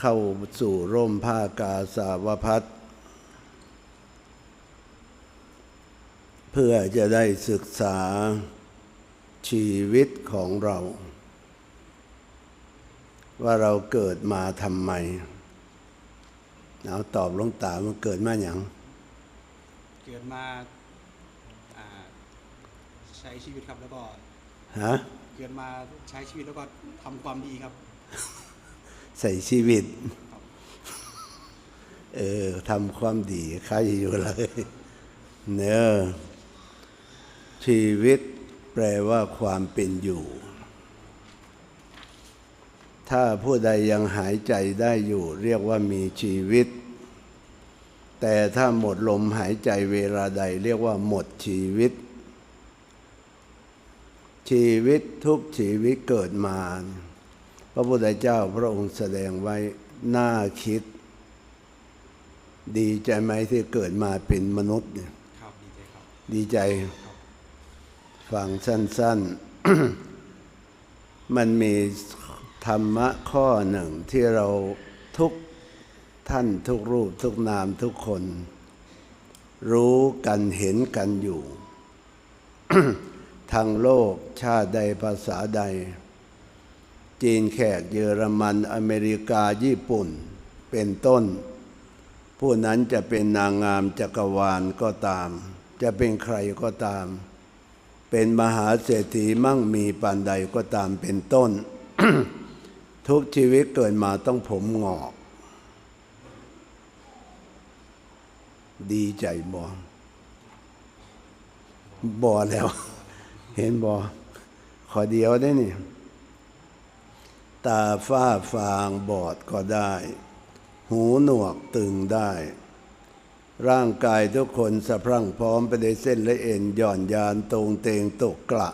เข้าสู่ร่มผ้ากาสาวพัดเพื่อจะได้ศึกษาชีวิตของเรา ว่าเราเกิดมาทำไมเอาตอบหลวงตามันเกิดมาอย่างเกิดมาอ่าใช้ชีวิตครับแล้วก็ฮะเกิดมาใช้ชีวิตแล้วก็ทำความดีครับ ใส่ชีวิต เออทำความดีใครอยู่เลยเนอชีวิตแปลว่าความเป็นอยู่ ถ้าผู้ใดยังหายใจได้อยู่ เรียกว่ามีชีวิต แต่ถ้าหมดลมหายใจเวลาใด เรียกว่าหมดชีวิต ชีวิตทุกชีวิตเกิดมา พระพุทธเจ้าพระองค์แสดงไว้น่าคิด ดีใจไหมที่เกิดมาเป็นมนุษย์เนี่ยครับดีใจครับดีใจฟังสั้น ๆ มันมีธรรมะข้อหนึ่งที่เราทุกท่านทุกรูปทุกนามทุกคน รู้กันเห็นกันอยู่ ทางโลกชาติใดภาษาใด จีนแขกเยอรมันอเมริกาญี่ปุ่น เป็นต้น ผู้นั้นจะเป็นนางงามจักรวาลก็ตาม จะเป็นใครก็ตาม เป็นมหาเศรษฐีมั่งมีปานใดก็ตามเป็นต้น ทุกชีวิตเกิดมาต้องผมงอก ดีใจบอบอแล้ว เห็นบอขอเดียวได้นี่ ตาฝ้าฟางบอดก็ได้ หูหนวกตึงได้ ร่างกายทุกคนสะพรั่งพร้อมไปด้วยเส้นและเอ็นหย่อนยานตรงเตงตกกระ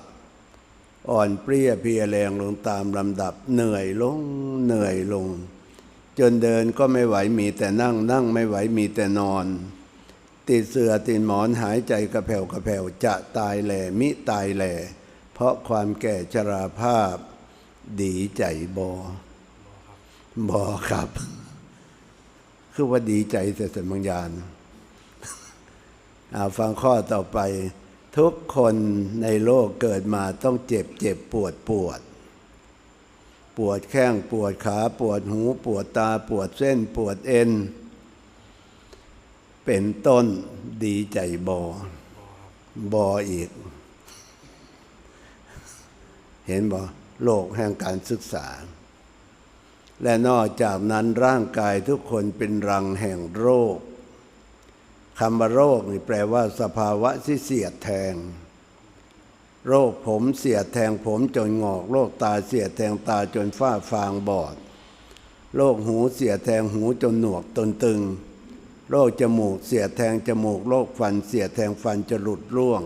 อ่อนเปรี้ยเพียแรงลงตามลำดับเหนื่อยลงเหนื่อยลง จนเดินก็ไม่ไหวมีแต่นั่งนั่งไม่ไหวมีแต่นอน ติดเสือติดหมอนหายใจกระแผ่วกระแผ่วจะตายแหล่มิตายแหล่เพราะความแก่ชราภาพ ดีใจบอบอครับ คือว่าดีใจแต่สมบางยานอาฟังข้อต่อไป ทุกคนในโลกเกิดมาต้องเจ็บเจ็บปวดปวด ปวดแข้งปวดขา ปวดหู ปวดตาปวดเส้นปวดเอ็น เป็นต้นดีใจบอบออีก เห็นบอ โลกแห่งการศึกษา และนอกจากนั้นร่างกายทุกคนเป็นรังแห่งโรคคำว่าโรคนี่แปลว่า สภาวะที่เสียดแทง โรคผมเสียดแทงผมจนงอก โรคตาเสียดแทงตาจนฝ้าฟางบอด โรคหูเสียดแทงหูจนหนวกตนตึง โรคจมูกเสียดแทงจมูก โรคฟันเสียดแทงฟันจะหลุดร่วง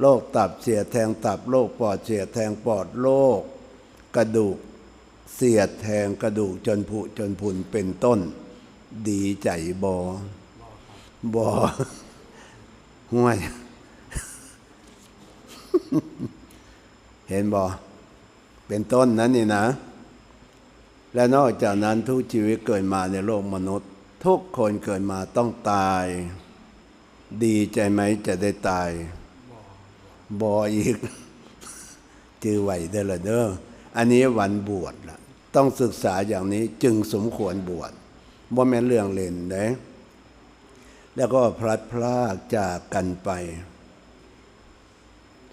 โรคตับเสียดแทงตับโรคปอดเสียดแทงปอดโรคกระดูกเสียดแทงกระดูกจนผุจนพุนเป็นต้น ดีใจบอบอห่วย เห็นบอเป็นต้นนั้นนี่นะ และนอกจากนั้นทุกชีวิตเกิดมาในโลกมนุษย์ ทุกคนเกิดมาต้องตาย ดีใจไหมจะได้ตาย บออีกจือไหวเด้อละเด้ออันนี้วันบวชละต้องศึกษาอย่างนี้จึงสมควรบวชบ่แม่นเรื่องเล่นเด้แล้วก็พลัดพรากจากกันไป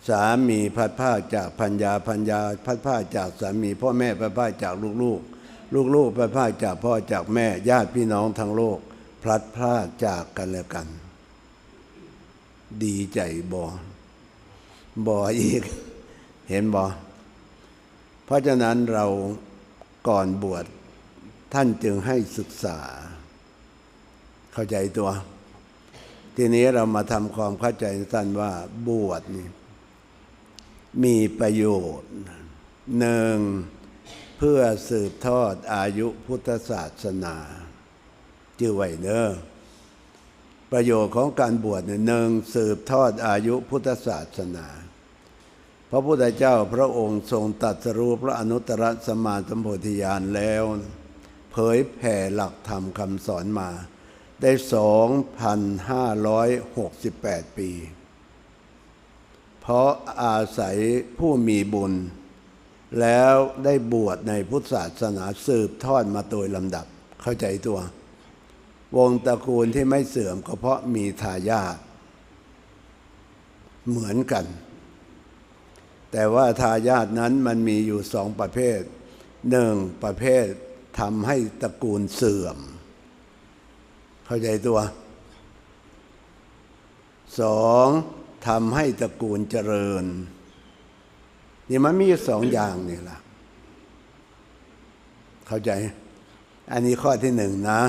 สามีพลัดพรากจากพัญญาพัญญาพลัดพรากจากสามีพ่อแม่พลัดพรากจากลูกๆ ลูกๆพลัดพรากจากพ่อจากแม่ญาติพี่น้องทั้งโลก พลัดพรากจากกันแล้วกัน ดีใจบอ บออีก เห็นบอเพราะฉะนั้นเราก่อนบวชท่านจึงให้ศึกษา เข้าใจตัว ทีนี้เรามาทำความเข้าใจสั้นว่าบวชนี่มีประโยชน์หนึ่งเพื่อสืบทอดอายุพุทธศาสนาจือไว้เนอ ประโยชน์ของการบวชเนี่ยหนึ่งสืบทอดอายุพุทธศาสนา พระพุทธเจ้าพระองค์ทรงตรัสรู้พระอนุตตรสัมมาสัมโพธิญาณแล้ว เผยแผ่หลักธรรมคำสอนมา ได้ 2,568 ปี เพราะอาศัยผู้มีบุญ แล้วได้บวชในพุทธศาสนาสืบทอดมาโดยลำดับเข้าใจตัว วงตระกูลที่ไม่เสื่อมก็เพราะมีทายาทเหมือนกัน แต่ว่าทายาทนั้นมันมีอยู่สองประเภทหนึ่งประเภททำให้ตระกูลเสื่อม เข้าใจตัวสองทำให้ตระกูลเจริญนี่มันมีอยู่สองอย่างนี่ล่ะ เข้าใจ อันนี้ข้อที่หนึ่งนะ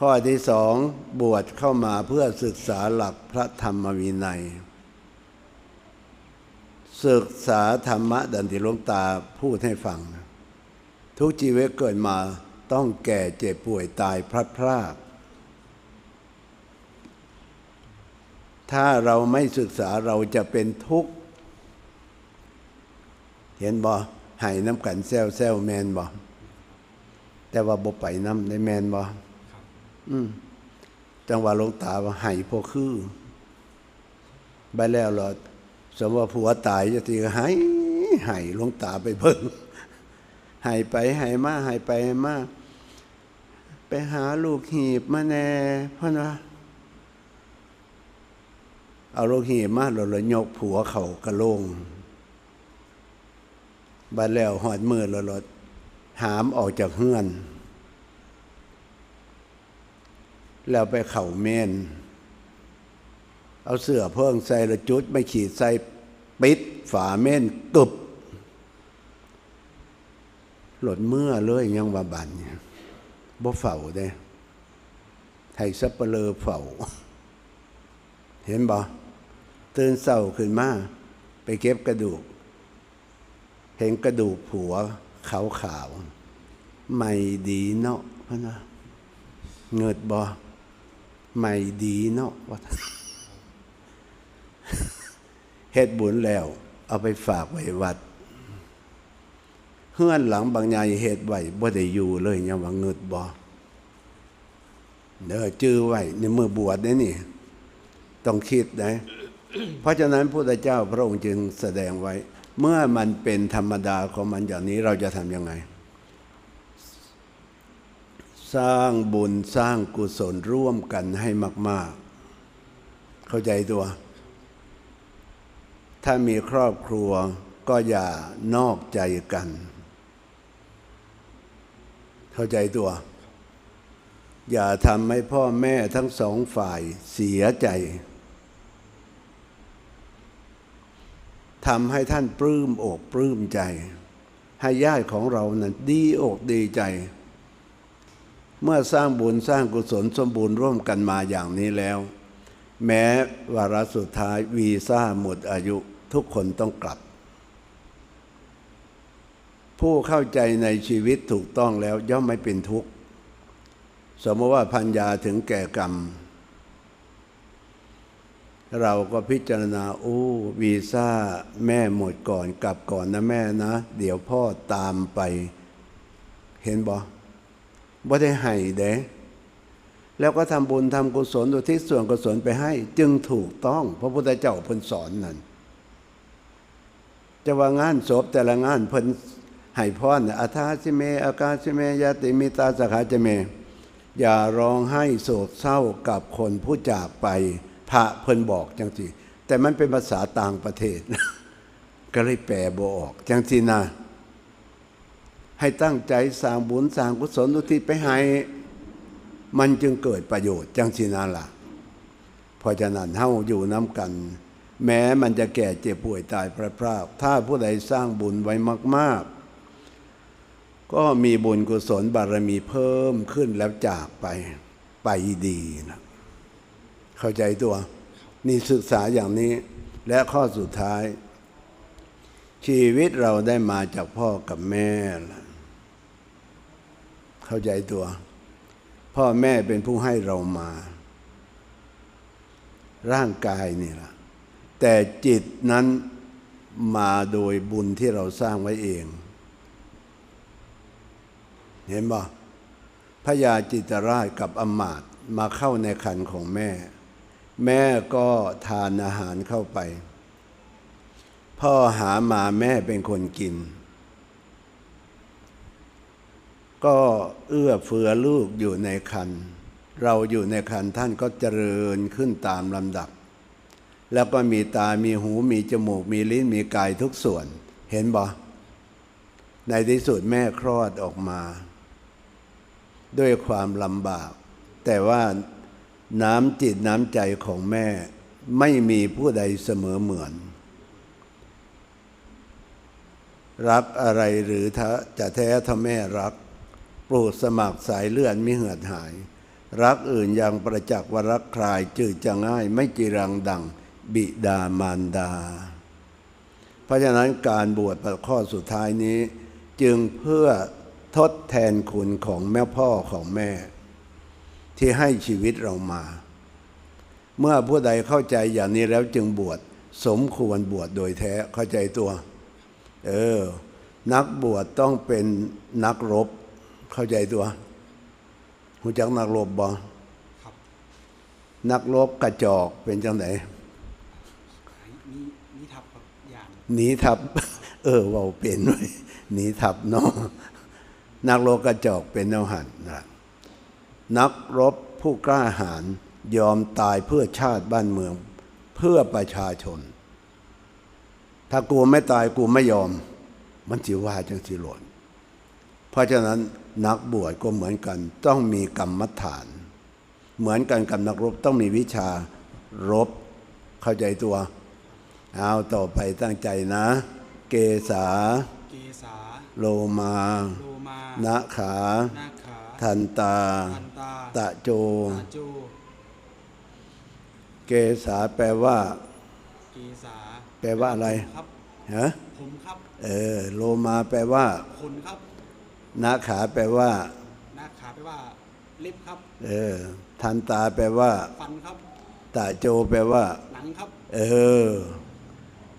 ข้อที่สองบวชเข้ามาเพื่อศึกษาหลักพระธรรมวินัย ศึกษาธรรมะดันที่หลวงตาพูดให้ฟัง ทุกชีวิตเกิดมาต้องแก่เจ็บป่วยตายพลัดพรากถ้าเราไม่ศึกษาเราจะเป็นทุกข์ เห็นบ่หายน้ำกันแซวแซวแมนบ่แต่ว่าบ่ไปน้ำในแมนบ่ จังหวะลงตาว่าหายพอคือไปแล้วเราสมว่าผัวตายจะทีก็หายหายลงตาไปเบิ่งหายไปหายมาหายไปหายมาไปหาลูกหีบมาแน่พ่อนะเอาลูกหีบมาเราเลยยกผัวเขากระโลงบัดแล้วหอดมือเราลดหามออกจากเฮือน แล้วไปเข่าเมน เอาเสื้อเพิ่งใส่ละจุด ไม่ขีดใส่ปิดฝาเมนกึบหลดเมื่อเลยยังว่าบันเนี่ยบ่เฝ้าเด้ให้สับเปลือเฝ้า เห็นบ่ตื่นเศร้าขึ้นมา ไปเก็บกระดูก เห็นกระดูกผัวขาวขาวไม่ดีเนาะพะนะเงิดบ่ ไม่ดีเนาะว่าเฮ็ดบุญแล้ว เอาไปฝากไว้วัดเฮือนหลังบางใหญ่เฮ็ดไว้บ่ได้อยู่เลยยังว่าเงิดบ่เด้อจื้อไว้ในเมื่อบวชได้นี่ ต้องคิดนะ เพราะฉะนั้นพระเจ้าพระองค์จึงแสดงไว้ เมื่อมันเป็นธรรมดาของมันอย่างนี้เราจะทำยังไง สร้างบุญสร้างกุศลร่วมกันให้มาก ๆ เข้าใจตัว ถ้ามีครอบครัวก็อย่านอกใจกัน เข้าใจตัว อย่าทำให้พ่อแม่ทั้งสองฝ่ายเสียใจทำให้ท่านปลื้มอกปลื้มใจ ให้ญาติของเรานั้นดีอกดีใจ เมื่อสร้างบุญสร้างกุศลสมบูรณ์ร่วมกันมาอย่างนี้แล้ว แม้วาระสุดท้ายวีซ่าหมดอายุทุกคนต้องกลับ ผู้เข้าใจในชีวิตถูกต้องแล้วย่อมไม่เป็นทุกข์ สมมติว่าพัญญาถึงแก่กรรม เราก็พิจารณาโอ้วีซ่าแม่หมดก่อนกลับก่อนนะแม่นะ เดี๋ยวพ่อตามไป เห็นบ่ บ่ได้ให้เด้แล้วก็ทำบุญทำกุศลอุทิศส่วนกุศลไปให้ จึงถูกต้อง พระพุทธเจ้าเพิ่นสอนนั่นจะว่างานศพแต่ละงานเพิ่นให้พรอาทาสิเม อากาสิเมยาติมิตาสขาจเม อย่าร้องให้โศกเศร้ากับคนผู้จากไป พระเพิ่นบอกจังสิแต่มันเป็นภาษาต่างประเทศ ก็เลยแปลบ่ออกจังสินะ ให้ตั้งใจสร้างบุญสร้างกุศลอุทิศไปให้ มันจึงเกิดประโยชน์จังสินาล่ะเพราะฉะนั้นเฮาอยู่น้ำกัน แม้มันจะแก่เจ็บป่วยตายพระพรากถ้าผู้ใดสร้างบุญไว้มาก ๆ ก็มีบุญกุศลบารมีเพิ่มขึ้นแล้วจากไปไปดีนะเข้าใจตัวนี่ศึกษาอย่างนี้และข้อสุดท้าย ชีวิตเราได้มาจากพ่อกับแม่ละ เข้าใจตัว พ่อแม่เป็นผู้ให้เรามา ร่างกายนี่ละแต่จิตนั้นมาโดยบุญที่เราสร้างไว้เอง เห็นบ่พระยาจิตราชกับอมาตมาเข้าในคันของแม่ แม่ก็ทานอาหารเข้าไป พ่อหามาแม่เป็นคนกิน ก็เอื้อเฟื้อลูกอยู่ในคัน เราอยู่ในคันท่านก็เจริญขึ้นตามลำดับ แล้วก็มีตา มีหู มีจมูก มีลิ้น มีกายทุกส่วน เห็นบ่ในที่สุดแม่คลอดออกมา ด้วยความลำบาก แต่ว่าน้ำจิตน้ำใจของแม่ไม่มีผู้ใดเสมอเหมือน รักอะไรหรือจะแท้ถ้าแม่รัก ปลูกสมัครสายเลือดไม่เหือดหาย รักอื่นยังประจักษ์ว่ารักใครจืดจะง่ายไม่จีรังดังบิดามารดา เพราะฉะนั้นการบวชข้อสุดท้ายนี้ จึงเพื่อทดแทนคุณของแม่พ่อของแม่ ที่ให้ชีวิตเรามา เมื่อผู้ใดเข้าใจอย่างนี้แล้วจึงบวชสมควรบวชโดยแท้เข้าใจตัว เออ นักบวชต้องเป็นนักรบ เข้าใจตัวหูจักนักรบบ่ครับนักรบกระจอกเป็นจังไหนนี่นี่ทับครับอย่างหนีทับ เออเว่าเป็นไว้ยหนีทับเนาะนักรบกระจอกเป็นแนวหันนะนักรบผู้กล้าหาญยอมตายเพื่อชาติบ้านเมือง เพื่อประชาชน ถ้ากูไม่ตายกูไม่ยอม มันจิว่าจังสิหล่นเพราะฉะนั้น นักบวชก็เหมือนกันต้องมีกรรมฐาน เหมือนกันกับนักรบต้องมีวิชารบ เข้าใจตัว เอาต่อไปตั้งใจนะ เกษาเกษาโลมาโลมานะขานาขา ทันตาทันตาตะโจตาโจ เกษาแปลว่าเกษาแปลว่าอะไรครับฮะผมครับ เออ โลมาแปลว่า คนครับ นาขาแปลว่า นาขาแปลว่าเล็บครับ เออ ทันตาแปลว่า ฟันครับตะโจแปลว่า หนังครับ เออ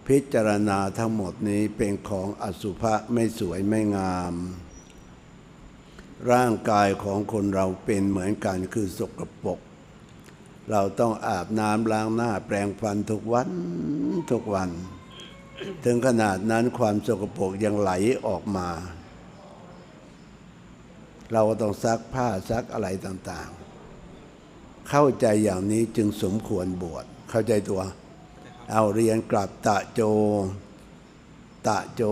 พิจารณาทั้งหมดนี้เป็นของอสุภะไม่สวยไม่งาม ร่างกายของคนเราเป็นเหมือนกันคือสกปรกเราต้องอาบน้ำล้างหน้าแปรงฟันทุกวันทุกวัน ถึงขนาดนั้นความสกปรกยังไหลออกมา เราก็ต้องซักผ้าซักอะไรต่างๆ เข้าใจอย่างนี้จึงสมควรบวช เข้าใจตัว เอาเรียนกลับตะโจ ตะโจ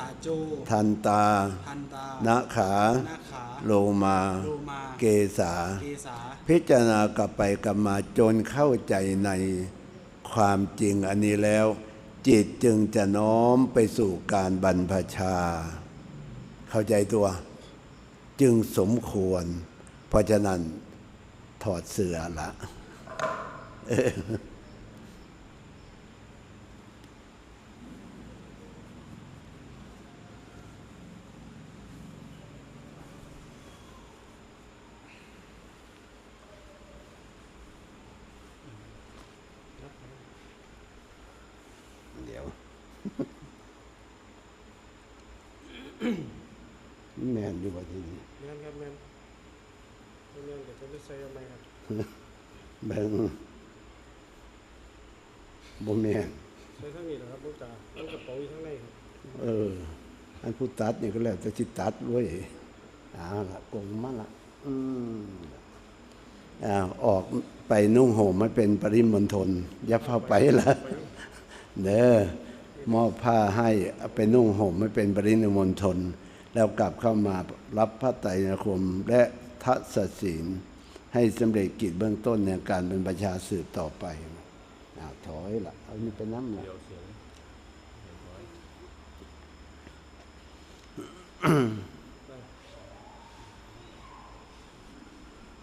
ตาโจทันตาทันตานะขานาขา โลมาโลมาเกษาเกษา พิจารณากลับไปกลับมาจนเข้าใจในความจริงอันนี้แล้ว จิตจึงจะน้อมไปสู่การบรรพชา เข้าใจตัว จึงสมควร เพราะฉะนั้นถอดเสื้อละเดี๋ยวแม่นอยู่ว่าที่นี่ แม่นครับแม่น แม่นแต่จะไม่ใส่อะไรครับแบ่งบ่แม่นใส่ทั้งนี้แหละครับลูกตาตั้งกระเป๋าอยู่ข้างในครับเออ อันผู้ตัดนี่ก็แล้วแต่สิตัดเว้ยเอาละกงมาละอืมอ้าวออกไปนุ่งห่มมันเป็นปริมณฑลอย่าเข้าไปละเด้อมอบผ้าให้เอาไปนุ่งห่มไม่เป็นปริมณฑลแล้วกลับเข้ามารับพระไตรนคมและทัศศีล ให้สำเร็จกิจเบื้องต้นในการเป็นประชาสืบต่อไปอาถอยละเอานี่เป็นน้ำละ